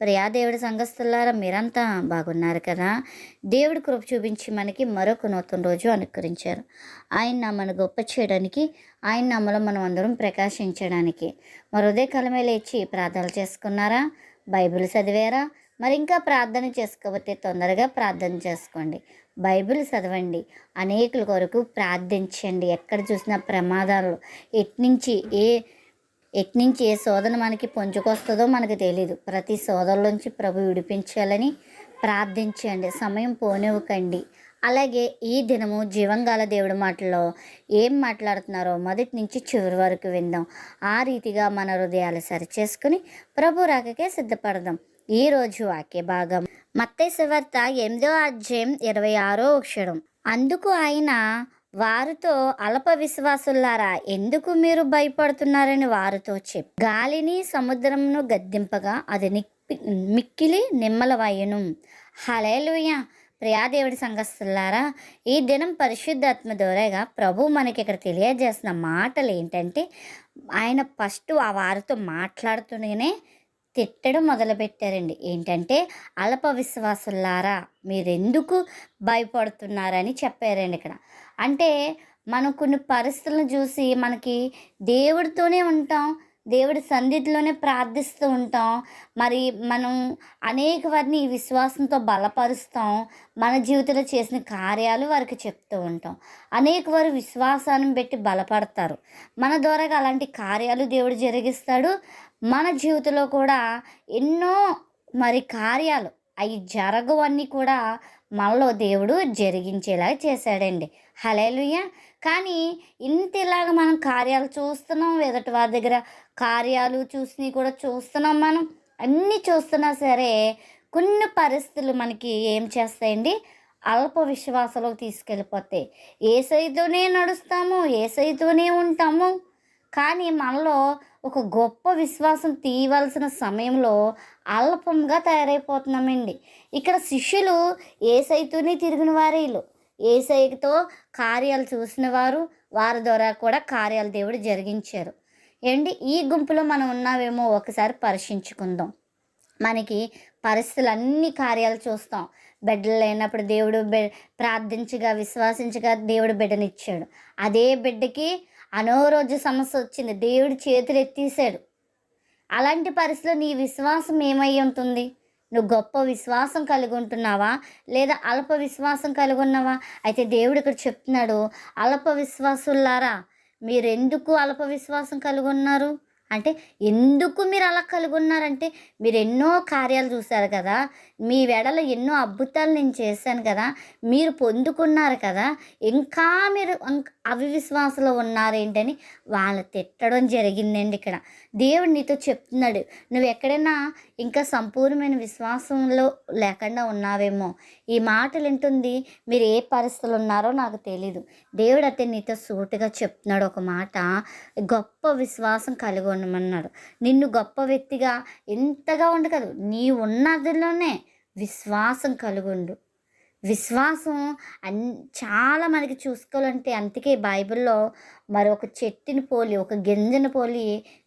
ప్రియా దేవుడి సంఘస్థులారా మీరంతా బాగున్నారు కదా? దేవుడి కృప చూపించి మనకి మరొక నూతన రోజు అనుకరించారు. ఆయన నామను గొప్ప చేయడానికి ఆయన నామలో మనం అందరం ప్రకాశించడానికి. మరి ఉదయకాలమే లేచి ప్రార్థనలు చేసుకున్నారా? బైబిల్ చదివారా? మరి ఇంకా ప్రార్థన చేసుకోకపోతే తొందరగా ప్రార్థన చేసుకోండి. బైబిల్ చదవండి. అనేకుల కొరకు ప్రార్థించండి. ఎక్కడ చూసినా ప్రమాదాలు ఎట్నుంచి ఏ ఎట్నుంచి ఏ శోధన మనకి పొంచుకొస్తుందో మనకు తెలియదు ప్రతి శోధనలోంచి ప్రభు విడిపించాలని ప్రార్థించండి. సమయం పోనివ్వకండి. అలాగే ఈ దినము జీవంగాల దేవుడి మాటల్లో ఏం మాట్లాడుతున్నారో మొదటి నుంచి చివరి వరకు విందాం. ఆ రీతిగా మన హృదయాలు సరిచేసుకుని ప్రభు రాకకే సిద్ధపడదాం. ఈ రోజు వాక్య భాగం మత్తేశ్వర్త ఎనిమిదో అధ్యాయం ఇరవై ఆరో అక్షరం. అందుకు ఆయన వారితో అల్ప విశ్వాసులారా ఎందుకు మీరు భయపడుతున్నారని వారితో చెప్ గాలిని సముద్రమును గద్దింపగా అది నిప్పి మిక్కిలి నిమ్మలవయ్యను హలేలుయ ప్రియాదేవుడి సంఘస్థులారా ఈ దినం పరిశుద్ధాత్మ ద్వారాగా ప్రభు మనకి ఇక్కడ తెలియజేస్తున్న మాటలు ఏంటంటే ఆయన ఫస్ట్ ఆ వారితో మాట్లాడుతూనే తిట్టడం మొదలుపెట్టారండి. ఏంటంటే అల్ప విశ్వాసులారా మీరెందుకు భయపడుతున్నారని చెప్పారండి ఇక్కడ. అంటే మనం కొన్ని పరిస్థితులను చూసి మనకి దేవుడితోనే ఉంటాం దేవుడి సన్నిధిలోనే ప్రార్థిస్తూ ఉంటాం. మరి మనం అనేక వారిని విశ్వాసంతో బలపరుస్తాం. మన జీవితంలో చేసిన కార్యాలు వారికి చెప్తూ ఉంటాం. అనేక వారు విశ్వాసాన్ని పెట్టి బలపడతారు. మన ద్వారా అలాంటి కార్యాలు దేవుడు జరిగిస్తాడు. మన జీవితంలో కూడా ఎన్నో మరి కార్యాలు అవి జరగవన్నీ కూడా మనలో దేవుడు జరిగించేలా చేశాడండి. హలేలుయ్య కానీ ఇంత ఇలాగ మనం కార్యాలు చూస్తున్నాం ఎదుటి వారి దగ్గర కార్యాలు చూసినవి కూడా చూస్తున్నాం మనం. అన్నీ చూస్తున్నా సరే కొన్ని పరిస్థితులు మనకి ఏం చేస్తాయండి? అల్ప విశ్వాసంలోకి తీసుకెళ్ళిపోతాయి. ఏ సైతోనే నడుస్తాము ఏ సైతోనే ఉంటాము. కానీ మనలో ఒక గొప్ప విశ్వాసం తీయవలసిన సమయంలో అల్పంగా తయారైపోతున్నామండి. ఇక్కడ శిష్యులు ఏసైతోనే తిరిగిన వారీలు ఏసైతో కార్యాలు చూసిన వారు వారి ద్వారా కూడా కార్యాలు దేవుడు జరిగించారు. ఏంటి? ఈ గుంపులో మనం ఉన్నావేమో ఒకసారి పరీక్షించుకుందాం. మనకి పరిస్థితులు అన్ని కార్యాలు చూస్తాం. బిడ్డలు లేనప్పుడు దేవుడు ప్రార్థించగా విశ్వాసించగా దేవుడు బిడ్డనిచ్చాడు. అదే బిడ్డకి అనారోగ్య సమస్య వచ్చింది. దేవుడు చేతులు ఎత్తేసాడు అలాంటి పరిస్థితిలో నీ విశ్వాసం ఏమై ఉంటుంది? నువ్వు గొప్ప విశ్వాసం కలిగి ఉంటున్నావా? లేదా అల్ప విశ్వాసం కలిగి ఉన్నావా? అయితే దేవుడు ఇక్కడ చెప్తున్నాడు అల్ప విశ్వాసులారా మీరెందుకు అల్ప విశ్వాసం కలిగి ఉన్నారు? అంటే ఎందుకు మీరు అలా కలిగి ఉన్నారంటే మీరు ఎన్నో కార్యాలు చూశారు కదా మీ వెడల ఎన్నో అద్భుతాలు నేను చేశాను కదా మీరు పొందుకున్నారు కదా ఇంకా మీరు ఇంక- ఉన్నారేంటని వాళ్ళు తిట్టడం జరిగిందండి ఇక్కడ. దేవుడు నీతో చెప్తున్నాడు నువ్వు ఎక్కడైనా ఇంకా సంపూర్ణమైన విశ్వాసంలో లేకుండా ఉన్నావేమో? ఈ మాటలు వింటుంది మీరు ఏ పరిస్థితులు ఉన్నారో నాకు తెలీదు. దేవుడు అయితే నీతో సూటుగా చెప్తున్నాడు ఒక మాట గొప్ప విశ్వాసం కలిగి ఉండమన్నాడు నిన్ను గొప్ప వ్యక్తిగా ఎంతగా ఉండకదు. నీ ఉన్నదిలోనే విశ్వాసం కలుగుండు. విశ్వాసం అన్ చాలా మనకి చూసుకోవాలంటే అందుకే బైబిల్లో మరి ఒక చెట్టుని పోలి ఒక గింజను పోలి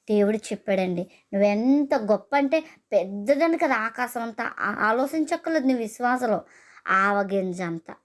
దేవుడు చెప్పాడండి. నువ్వెంత గొప్ప అంటే పెద్దదని కదా ఆకాశం అంతా ఆలోచించక్కర్లేదు నీ విశ్వాసంలో. ఆవ గింజ అంతా.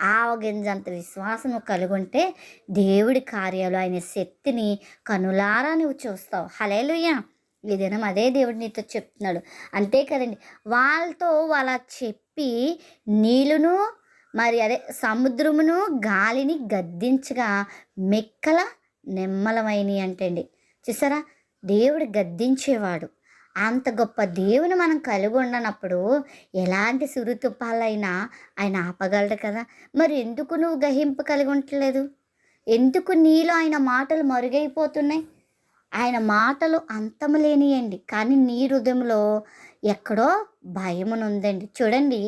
ఆవగింజంత అంత విశ్వాసం నువ్వు కలిగి ఉంటే దేవుడి కార్యాలు ఆయన శక్తిని కనులారా నువ్వు చూస్తావు. హలేలుయ్యా ఈ దినం అదే దేవుడు నీతో చెప్తున్నాడు. అంతే కదండి. వాళ్ళతో వాళ్ళ చెప్పి నీళ్ళును మరి అదే సముద్రమును గాలిని గద్దించగా మెక్కల నిమ్మలమైనవి అంటండి. చూసారా? దేవుడు గద్దించేవాడు. అంత గొప్ప దేవుని మనం కలిగి ఉండనప్పుడు ఎలాంటి సురుతుపాలైనా ఆయన ఆపగలడు కదా. మరి ఎందుకు నువ్వు గహింపు కలిగి ఉండలేదు ఎందుకు నీలో ఆయన మాటలు మరుగైపోతున్నాయి? ఆయన మాటలు అంతము లేనియండి. కానీ నీ హృదయంలో ఎక్కడో భయమునుందండి. చూడండి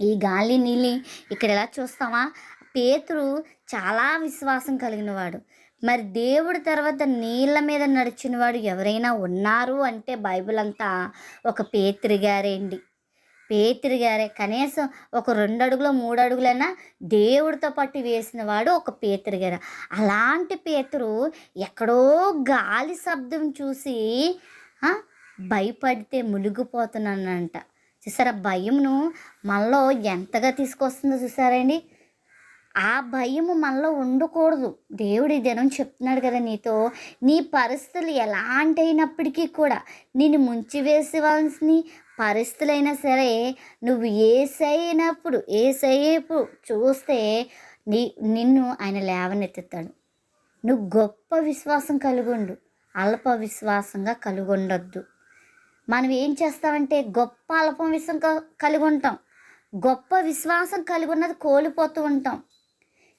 ఈ గాలి నీళ్ళని ఇక్కడ ఎలా చూస్తామా పేతురు చాలా విశ్వాసం కలిగిన వాడు మరి దేవుడి తర్వాత నీళ్ళ మీద నడిచిన వాడు ఎవరైనా ఉన్నారు అంటే బైబిల్ అంతా ఒక పేత్రి గారే అండి పేతురు గారే. కనీసం ఒక రెండు అడుగులో మూడు అడుగులైనా దేవుడితో పాటు వేసిన వాడు ఒక పేతురు గారు. అలాంటి పేతురు ఎక్కడో గాలి శబ్దం చూసి భయపడితే మునిగిపోతున్నానంట. చూసారా భయంను మనలో ఎంతగా తీసుకొస్తుందో చూసారండి ఆ భయము మనలో ఉండకూడదు. దేవుడి దినం చెప్తున్నాడు కదా నీతో నీ పరిస్థితులు ఎలాంటి అయినప్పటికీ కూడా నిన్ను ముంచివేసేవాల్సిన పరిస్థితులైనా సరే నువ్వు ఏసైనప్పుడు ఏసైపు చూస్తే నీ నిన్ను ఆయన లేవనెత్తుతాడు. నువ్వు గొప్ప విశ్వాసం కలిగుండు అల్ప విశ్వాసంగా కలిగుండొద్దు. మనం ఏం చేస్తామంటే గొప్ప అల్పం విశ్వం క- కలిగి ఉంటాం గొప్ప విశ్వాసం కలిగి ఉన్నది కోల్పోతూ ఉంటాం.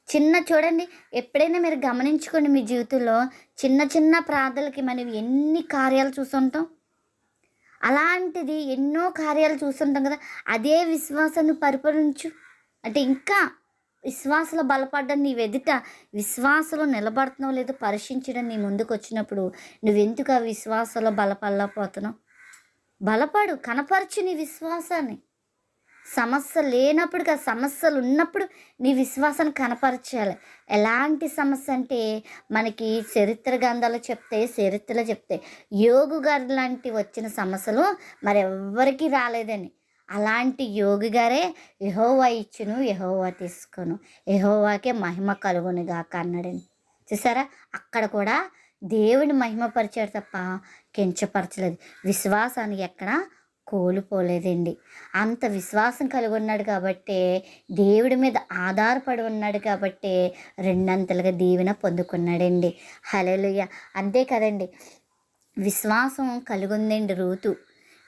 చిన్న చూడండి ఎప్పుడైనా మీరు గమనించుకోండి మీ జీవితంలో చిన్న చిన్న ప్రార్థనలకి మనం ఎన్ని కార్యాలు చూస్తుంటాం? అలాంటిది ఎన్నో కార్యాలు చూస్తుంటాం కదా అదే విశ్వాసాన్ని పరిపాలించు. అంటే ఇంకా విశ్వాసంలో బలపడ్డం నీ ఎదుట విశ్వాసంలో నిలబడుతున్నావు లేదో పరీక్షించడం నీ ముందుకు వచ్చినప్పుడు నువ్వెందుకు ఆ విశ్వాసంలో బలపడలేకపోతున్నావు? బలపడు కనపరచు నీ విశ్వాసాన్ని. సమస్య లేనప్పుడు ఆ సమస్యలు ఉన్నప్పుడు నీ విశ్వాసాన్ని కనపరచాలి ఎలాంటి సమస్య అంటే మనకి చరిత్ర గ్రంథాలు చెప్తే చరిత్రలో చెప్తే యోగు గారు లాంటి వచ్చిన సమస్యలు మరెవ్వరికీ రాలేదని అలాంటి యోగి గారే యహోవా ఇచ్చును యహోవా తీసుకును యహోవాకే మహిమ కలుగునుగాక అన్నాడని చూసారా? అక్కడ కూడా దేవుని మహిమపరిచాడు తప్ప కించపరచలేదు. విశ్వాసాన్ని ఎక్కడ కోల్పోలేదండి. అంత విశ్వాసం కలిగి ఉన్నాడు కాబట్టి దేవుడి మీద ఆధారపడి ఉన్నాడు కాబట్టి రెండంతలుగా దీవెన పొందుకున్నాడండి. హలలుయ అంతే కదండి. విశ్వాసం కలిగి ఉందండి రూతు.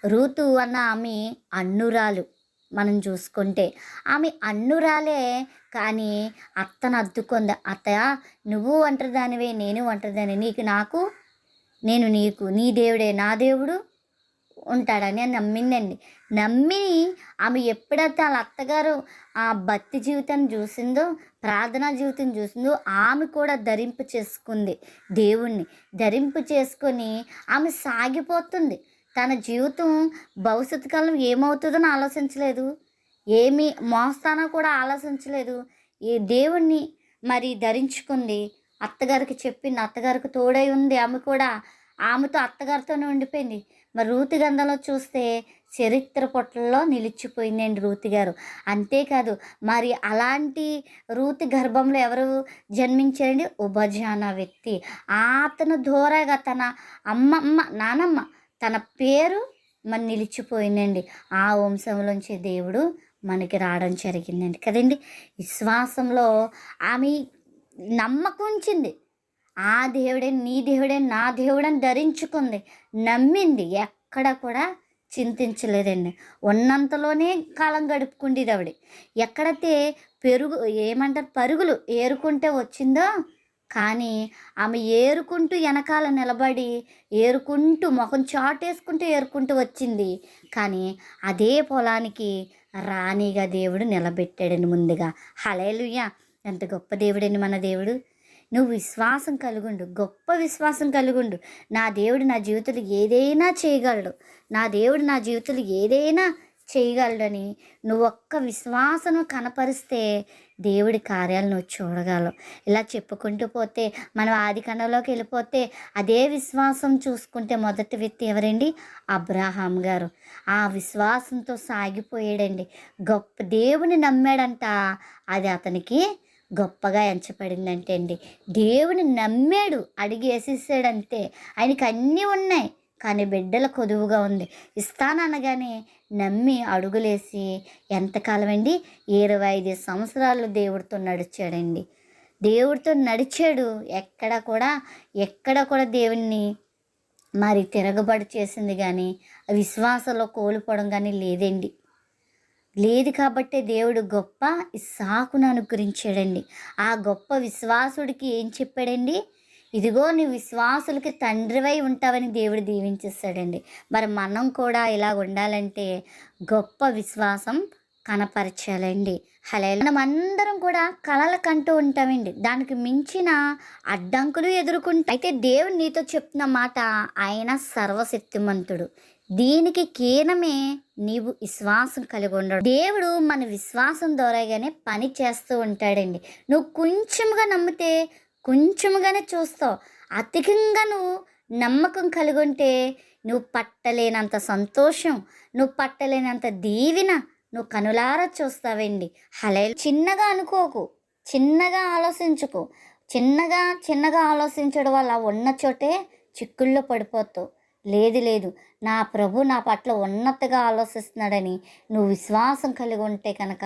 రూతు అన్న ఆమె అన్నురాలు మనం చూసుకుంటే. ఆమె అన్నురాలే కానీ అత్తను అద్దుకుంది. అత్తయ్య నువ్వు ఒంటరిదానివే నేను ఒంటరిదాని నీకు నాకు నేను నీకు నీ దేవుడే నా దేవుడు ఉంటాడని నమ్మిందండి. నమ్మి ఆమె ఎప్పుడైతే వాళ్ళ అత్తగారు ఆ భక్తి జీవితాన్ని చూసిందో ప్రార్థనా జీవితం చూసిందో ఆమె కూడా ధరింపు చేసుకుంది దేవుణ్ణి. ధరింపు చేసుకొని ఆమె సాగిపోతుంది. తన జీవితం భవిష్యత్తు కాలం ఏమవుతుందని ఆలోచించలేదు. ఏమి మోస్తానో కూడా ఆలోచించలేదు. ఈ దేవుణ్ణి మరి ధరించుకుంది? అత్తగారికి చెప్పింది అత్తగారికి తోడై ఉంది. ఆమె కూడా ఆమెతో అత్తగారితోనే ఉండిపోయింది. మరి రూతి గంధంలో చూస్తే చరిత్ర పొట్టల్లో నిలిచిపోయిందండి రూతి గారు. అంతేకాదు మరి అలాంటి రూతి గర్భంలో ఎవరు జన్మించారండి? ఉభజాన వ్యక్తి. అతను దూరగా తన అమ్మమ్మ నానమ్మ తన పేరు మరి నిలిచిపోయిందండి. ఆ వంశంలోంచి దేవుడు మనకి రావడం జరిగిందండి కదండి. విశ్వాసంలో ఆమె నమ్మకం ఉంచింది. ఆ దేవుడే నీ దేవుడే నా దేవుడని ధరించుకుంది. నమ్మింది. ఎక్కడ కూడా చింతించలేదండి. ఉన్నంతలోనే కాలం గడుపుకుండేది ఆవిడ. ఎక్కడైతే పెరుగు ఏమంటారు పరుగులు ఏరుకుంటే వచ్చిందో కానీ ఆమె ఏరుకుంటూ వెనకాల నిలబడి ఏరుకుంటూ ముఖం చాటేసుకుంటూ ఏరుకుంటూ వచ్చింది. కానీ అదే పొలానికి రాణిగా దేవుడు నిలబెట్టాడని ముందుగా. హలేలుయ్య ఎంత గొప్ప దేవుడండి మన దేవుడు. నువ్వు విశ్వాసం కలుగుండు గొప్ప విశ్వాసం కలుగుండు. నా దేవుడు నా జీవితంలో ఏదైనా చేయగలడు. నా దేవుడు నా జీవితంలో ఏదైనా చేయగలడని నువ్వు ఒక్క విశ్వాసం కనపరిస్తే దేవుడి కార్యాలు నువ్వు చూడగలవు. ఇలా చెప్పుకుంటూ పోతే మనం ఆది కణంలోకి వెళ్ళిపోతే అదే విశ్వాసం చూసుకుంటే మొదటి వ్యక్తి ఎవరండి? అబ్రాహాం గారు. ఆ విశ్వాసంతో సాగిపోయాడండి. గొప్ప దేవుని నమ్మాడంట అది అతనికి గొప్పగా ఎంచబడిందంటే అండి దేవుని నమ్మాడు అడిగి వేసేసాడంతే ఆయనకి అన్నీ ఉన్నాయి కానీ బిడ్డల కొదువుగా ఉంది. ఇస్తాననగానే నమ్మి అడుగులేసి ఎంతకాలం అండి ఇరవై ఐదు సంవత్సరాలు దేవుడితో నడిచాడండి. దేవుడితో నడిచాడు ఎక్కడ కూడా ఎక్కడ కూడా దేవుణ్ణి మరి తిరగబడి చేసింది కానీ విశ్వాసంలో కోల్పోవడం కానీ లేదండి. లేదు కాబట్టే దేవుడు గొప్ప ఇస్సాకును అనుగ్రహించాడండి ఆ గొప్ప విశ్వాసుడికి ఏం చెప్పాడండి? ఇదిగో నీ విశ్వాసులకి తండ్రివై ఉంటావని దేవుడు దీవించేస్తాడండి. మరి మనం కూడా ఇలా ఉండాలంటే గొప్ప విశ్వాసం కనపరచాలండి. హలే మనం అందరం కూడా కలలు కంటూ ఉంటామండి. దానికి మించిన అడ్డంకులు ఎదుర్కొంటా అయితే దేవుడు నీతో చెప్తున్న మాట ఆయన సర్వశక్తిమంతుడు. దీనికి కీనమే నీవు విశ్వాసం కలిగి ఉండడు. దేవుడు మన విశ్వాసం ద్వారాగానే పని చేస్తూ ఉంటాడండి. నువ్వు కొంచెంగా నమ్మితే కొంచెంగానే చూస్తావు. అధికంగా నువ్వు నమ్మకం కలిగి ఉంటే నువ్వు పట్టలేనంత సంతోషం నువ్వు పట్టలేనంత దీవెన నువ్వు కనులారా చూస్తావండి. హలే చిన్నగా అనుకోకు చిన్నగా ఆలోచించుకో. చిన్నగా చిన్నగా ఆలోచించడం వల్ల ఉన్న చోటే చిక్కుల్లో పడిపోతావు. లేదు లేదు. నా ప్రభు నా పట్ల ఉన్నతగా ఆలోచిస్తున్నాడని నువ్వు విశ్వాసం కలిగి ఉంటే కనుక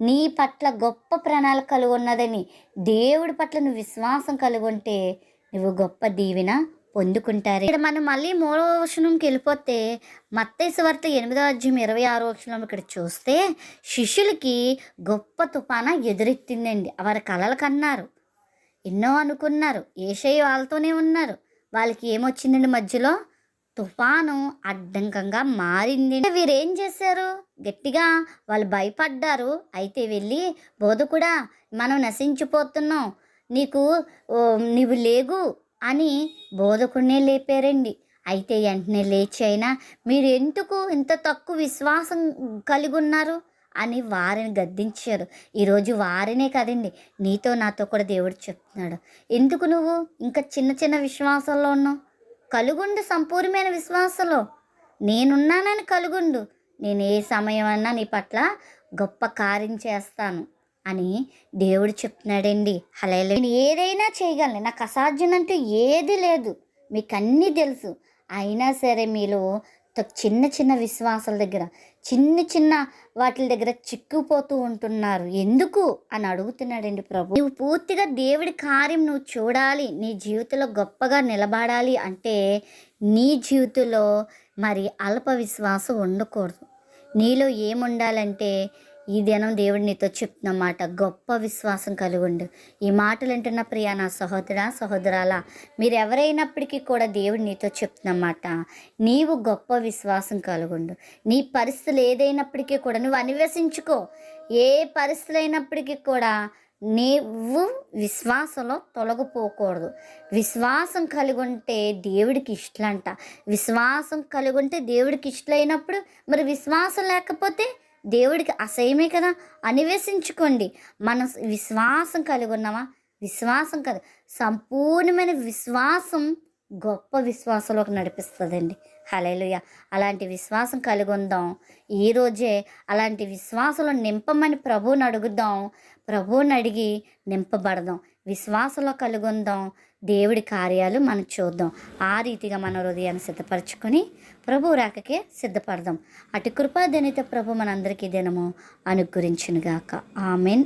నీ పట్ల గొప్ప ప్రణాళిక కలిగి ఉన్నదని దేవుడి పట్ల నువ్వు విశ్వాసం కలిగి ఉంటే నువ్వు గొప్ప దీవెన పొందుకుంటారు. ఇక్కడ మనం మళ్ళీ మూడవ వచనంకి వెళ్ళిపోతే మత్తైసు ఎనిమిదో అధ్యయం ఇరవై ఆరో వచనం ఇక్కడ చూస్తే శిష్యులకి గొప్ప తుఫాన ఎదురెత్తిందండి. వారి కలలు కన్నారు. ఎన్నో అనుకున్నారు. ఏషయ్య వాళ్ళతోనే ఉన్నారు. వాళ్ళకి ఏమొచ్చిందండి మధ్యలో? తుఫాను అడ్డంకంగా మారింది. వీరేం చేశారు? గట్టిగా వాళ్ళు భయపడ్డారు. అయితే వెళ్ళి బోధకుడా మనం నశించిపోతున్నాం. నీకు ఓ, నీవు లేగు అని బోధకుడినే లేపారండి. అయితే వెంటనే లేచి అయినా మీరు ఎందుకు ఇంత తక్కువ విశ్వాసం కలిగి ఉన్నారు అని వారిని గద్దించారు. ఈరోజు వారినే కదండి నీతో నాతో కూడా దేవుడు చెప్తున్నాడు. ఎందుకు నువ్వు ఇంకా చిన్న చిన్న విశ్వాసంలో ఉన్నావు? కలుగుండు సంపూర్ణమైన విశ్వాసంలో. నేనున్నానని కలుగుండు. నేను ఏ సమయం అన్నా నీ పట్ల గొప్ప కార్యం చేస్తాను అని దేవుడు చెప్తున్నాడండి. హలే నేను ఏదైనా చేయగలను. నాకు అసాధ్యం అంటూ ఏది లేదు. మీకు అన్నీ తెలుసు. అయినా సరే మీలో చిన్న చిన్న విశ్వాసాల దగ్గర చిన్న చిన్న వాటి దగ్గర చిక్కుపోతూ ఉంటున్నారు. ఎందుకు? అని అడుగుతున్నాడండి ప్రభు. నువ్వు పూర్తిగా దేవుడి కార్యం నువ్వు చూడాలి నీ జీవితంలో గొప్పగా నిలబడాలి అంటే నీ జీవితంలో మరి అల్ప విశ్వాసం ఉండకూడదు. నీలో ఏముండాలంటే ఈ దినం దేవుడు నీతో చెప్తున్నమాట గొప్ప విశ్వాసం కలుగుండు. ఈ మాటలు వింటున్న ప్రియ నా సహోదర సహోదరాల మీరు ఎవరైనప్పటికీ కూడా దేవుడు నీతో చెప్తున్నమాట నీవు గొప్ప విశ్వాసం కలుగుండు. నీ పరిస్థితులు ఏదైనప్పటికీ కూడా నువ్వు అన్వేషించుకో. ఏ పరిస్థితులు అయినప్పటికీ కూడా నీవు విశ్వాసంలో తొలగిపోకూడదు. విశ్వాసం కలిగి ఉంటే దేవుడికి ఇష్టలంట. విశ్వాసం కలిగి ఉంటే దేవుడికి ఇష్టలైనప్పుడు మరి విశ్వాసం లేకపోతే దేవుడికి అసహ్యమే కదా? అన్వేషించుకోండి. మన విశ్వాసం కలిగి ఉన్నామా? విశ్వాసం కాదు. సంపూర్ణమైన విశ్వాసం గొప్ప విశ్వాసంలోకి నడిపిస్తుందండి. హలేలుయ అలాంటి విశ్వాసం కలిగి ఉందాం. ఈరోజే అలాంటి విశ్వాసంలో నింపమని ప్రభువుని అడుగుదాం. ప్రభువుని అడిగి నింపబడదాం. విశ్వాసంలో కలిగి ఉందాం. దేవుడి కార్యాలు మనం చూద్దాం. ఆ రీతిగా మన హృదయాన్ని సిద్ధపరచుకొని ప్రభు రాకకే సిద్ధపడదాం. అటు కృపాదనిత ప్రభు మనందరికీ దినము అనుగ్రహించునుగాక. ఆమెన్.